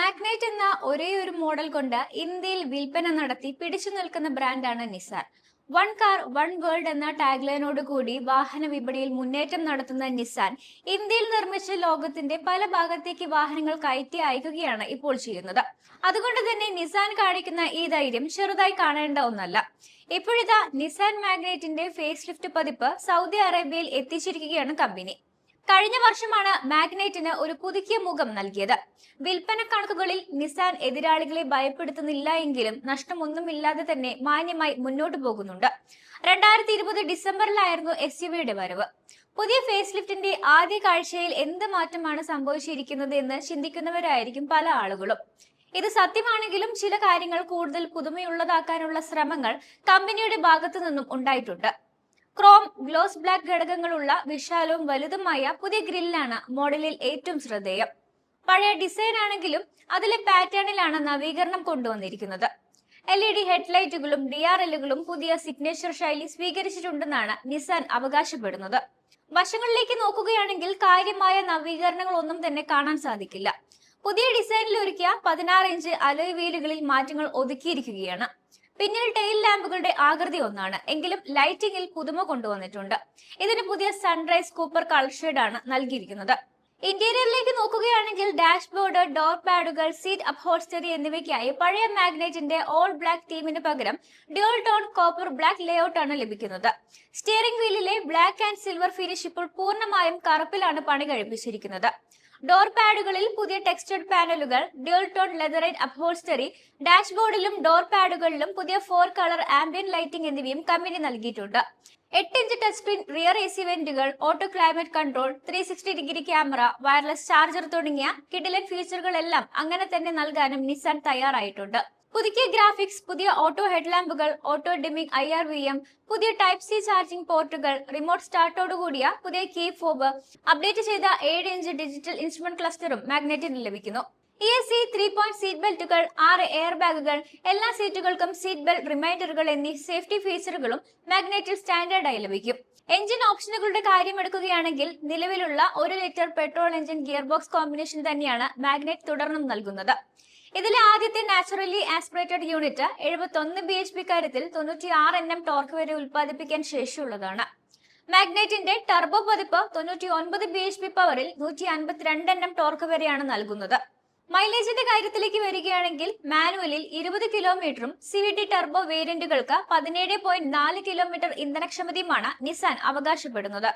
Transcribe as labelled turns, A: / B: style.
A: Magnite എന്ന ഒരേ ഒരു മോഡൽ കൊണ്ട് ഇന്ത്യയിൽ വിൽപ്പന നടത്തി പിടിച്ചു നിൽക്കുന്ന ബ്രാൻഡാണ് Nissan one car one world എന്ന ടാഗ്ലൈനോട് കൂടി വാഹന വിപണിയിൽ മുന്നേറ്റം നടത്തുന്ന നിസാൻ ഇന്ത്യയിൽ നിർമ്മിച്ച ലോകത്തിന്റെ പല ഭാഗത്തേക്ക് വാഹനങ്ങൾ കയറ്റി അയക്കുകയാണ് ഇപ്പോൾ ചെയ്യുന്നത്. അതുകൊണ്ട് തന്നെ നിസാൻ കാണിക്കുന്ന ഈ ധൈര്യം ചെറുതായി കാണേണ്ട ഒന്നല്ല. ഇപ്പോഴിതാ നിസാൻ മാഗ്നൈറ്റിന്റെ ഫേസ് ലിഫ്റ്റ് പതിപ്പ് സൗദി അറേബ്യയിൽ എത്തിച്ചിരിക്കുകയാണ് കമ്പനി. കഴിഞ്ഞ വർഷമാണ് മാഗ്നൈറ്റിന് ഒരു പുതുക്കിയ മുഖം നൽകിയത്. വിൽപ്പന കണക്കുകളിൽ നിസാൻ എതിരാളികളെ ഭയപ്പെടുത്തുന്നില്ല എങ്കിലും നഷ്ടമൊന്നുമില്ലാതെ തന്നെ മാന്യമായി മുന്നോട്ട് പോകുന്നുണ്ട്. രണ്ടായിരത്തി ഇരുപത് ഡിസംബറിലായിരുന്നു എസ് വരവ്. പുതിയ ഫേസ് ലിഫ്റ്റിന്റെ ആദ്യ കാഴ്ചയിൽ എന്ത് മാറ്റമാണ് സംഭവിച്ചിരിക്കുന്നത് എന്ന് ചിന്തിക്കുന്നവരായിരിക്കും പല ആളുകളും. ഇത് സത്യമാണെങ്കിലും ചില കാര്യങ്ങൾ കൂടുതൽ പുതുമയുള്ളതാക്കാനുള്ള ശ്രമങ്ങൾ കമ്പനിയുടെ ഭാഗത്തു നിന്നും ഉണ്ടായിട്ടുണ്ട്. ക്രോം ഗ്ലോസ് ബ്ലാക്ക് ഘടകങ്ങളുള്ള വിശാലവും വലുതുമായ പുതിയ ഗ്രില്ലാണ് മോഡലിൽ ഏറ്റവും ശ്രദ്ധേയം. പഴയ ഡിസൈൻ ആണെങ്കിലും അതിലെ പാറ്റേണിലാണ് നവീകരണം കൊണ്ടുവന്നിരിക്കുന്നത്. എൽ ഇ ഡി ഹെഡ്ലൈറ്റുകളും ഡി ആർ എല്ലുകളും പുതിയ സിഗ്നേച്ചർ ശൈലി സ്വീകരിച്ചിട്ടുണ്ടെന്നാണ് നിസാൻ അവകാശപ്പെടുന്നത്. വശങ്ങളിലേക്ക് നോക്കുകയാണെങ്കിൽ കാര്യമായ നവീകരണങ്ങൾ ഒന്നും തന്നെ കാണാൻ സാധിക്കില്ല. പുതിയ ഡിസൈനിൽ ഒരുക്കിയ പതിനാറ് ഇഞ്ച് അലോയ് വീലുകളിൽ മാറ്റങ്ങൾ ഒതുക്കിയിരിക്കുകയാണ്. പിന്നിൽ ടെയിൽ ലാമ്പുകളുടെ ആകൃതി ഒന്നാണ്. എങ്കിലും ലൈറ്റിംഗിൽ പുതുമ കൊണ്ടുവന്നിട്ടുണ്ട്. ഇതിന് പുതിയ സൺറൈസ് കൂപ്പർ കളർ ആണ് നൽകിയിരിക്കുന്നത്. ഇന്റീരിയറിലേക്ക് നോക്കുകയാണെങ്കിൽ ഡാഷ്ബോർഡ് ഡോർ പാഡുകൾ സീറ്റ് അപ്ഹോൾസ്റ്ററി എന്നിവയ്ക്കായി പഴയ മാഗ്നറ്റിന്റെ ഓൾ ബ്ലാക്ക് തീമിന് പകരം dual tone copper black layout ആണ് ലഭിക്കുന്നത്. സ്റ്റിയറിംഗ് വീലിലെ ബ്ലാക്ക് ആൻഡ് സിൽവർ ഫിനിഷ് ഇപ്പോൾ പൂർണമായും കറുപ്പിലാണ് പണി കഴിപ്പിച്ചിരിക്കുന്നത്. ഡോർ പാഡുകളിൽ പുതിയ ടെക്സ്റ്റഡ് പാനലുകൾ ഡ്യൂൾ ടോൺ ലെതറൈറ്റ് അപ്ഹോൾസ്റ്ററി ഡാഷ്ബോർഡിലും ഡോർ പാഡുകളിലും പുതിയ ഫോർ കളർ ആംബിയൻ ലൈറ്റിംഗ് എന്നിവയും കമ്പനി നൽകിയിട്ടുണ്ട്. എട്ട് inch touch screen rear A C വെന്റുകൾ auto climate control three sixty degree camera wireless charger തുടങ്ങിയ കിഡിലൻ ഫീച്ചറുകളെല്ലാം അങ്ങനെ തന്നെ നൽകാനും നിസാൻ തയ്യാറായിട്ടുണ്ട്. പുതുക്കിയ ഗ്രാഫിക്സ് പുതിയ auto ഹെഡ്ലാമ്പുകൾ auto dimming I R V M പുതിയ ടൈപ്പ് സി ചാർജിംഗ് പോർട്ടുകൾ റിമോട്ട് സ്റ്റാർട്ടോട് കൂടിയ പുതിയ കീ ഫോബ് അപ്ഡേറ്റ് ചെയ്ത ഏഴ് ഇഞ്ച് ഡിജിറ്റൽ ഇൻസ്ട്രുമെന്റ് ക്ലസ്റ്ററും മാഗ്നറ്റിന് ലഭിക്കുന്നു. E S C three point seat ബെൽറ്റുകൾ ആറ് എയർ ബാഗുകൾ എല്ലാ സീറ്റുകൾക്കും സീറ്റ് ബെൽറ്റ് റിമൈൻഡറുകൾ എന്നീ സേഫ്റ്റി ഫീച്ചറുകളും മാഗ്നറ്റിൽ സ്റ്റാൻഡേർഡായി ലഭിക്കും. എഞ്ചിൻ ഓപ്ഷനുകളുടെ കാര്യം എടുക്കുകയാണെങ്കിൽ നിലവിലുള്ള ഒരു litre petrol engine gear box combination തന്നെയാണ് മാഗ്നറ്റ് തുടർന്നും നൽകുന്നത്. ഇതിലെ ആദ്യത്തെ നാച്ചുറലി ആസ്പിറേറ്റഡ് യൂണിറ്റ് എഴുപത്തി ബി എച്ച് പി കാര്യത്തിൽ തൊണ്ണൂറ്റി ആറ് എൻ എം ടോർക്ക് വരെ ഉൽപ്പാദിപ്പിക്കാൻ ശേഷിയുള്ളതാണ്. മാഗ്നൈറ്റിന്റെ ടർബോ പതിപ്പ് തൊണ്ണൂറ്റി ഒൻപത് ബി എച്ച് പി പവറിൽ നൂറ്റി അൻപത്തിരണ്ട് എൻ എം ടോർക്ക് വരെയാണ് നൽകുന്നത്. മൈലേജിന്റെ കാര്യത്തിലേക്ക് വരികയാണെങ്കിൽ മാനുവലിൽ ഇരുപത് കിലോമീറ്ററും സി വി ടി ടർബോ വേരിയന്റുകൾക്ക് പതിനേഴ് പോയിന്റ് നാല് കിലോമീറ്റർ ഇന്ധനക്ഷമതയുമാണ് നിസാൻ അവകാശപ്പെടുന്നത്.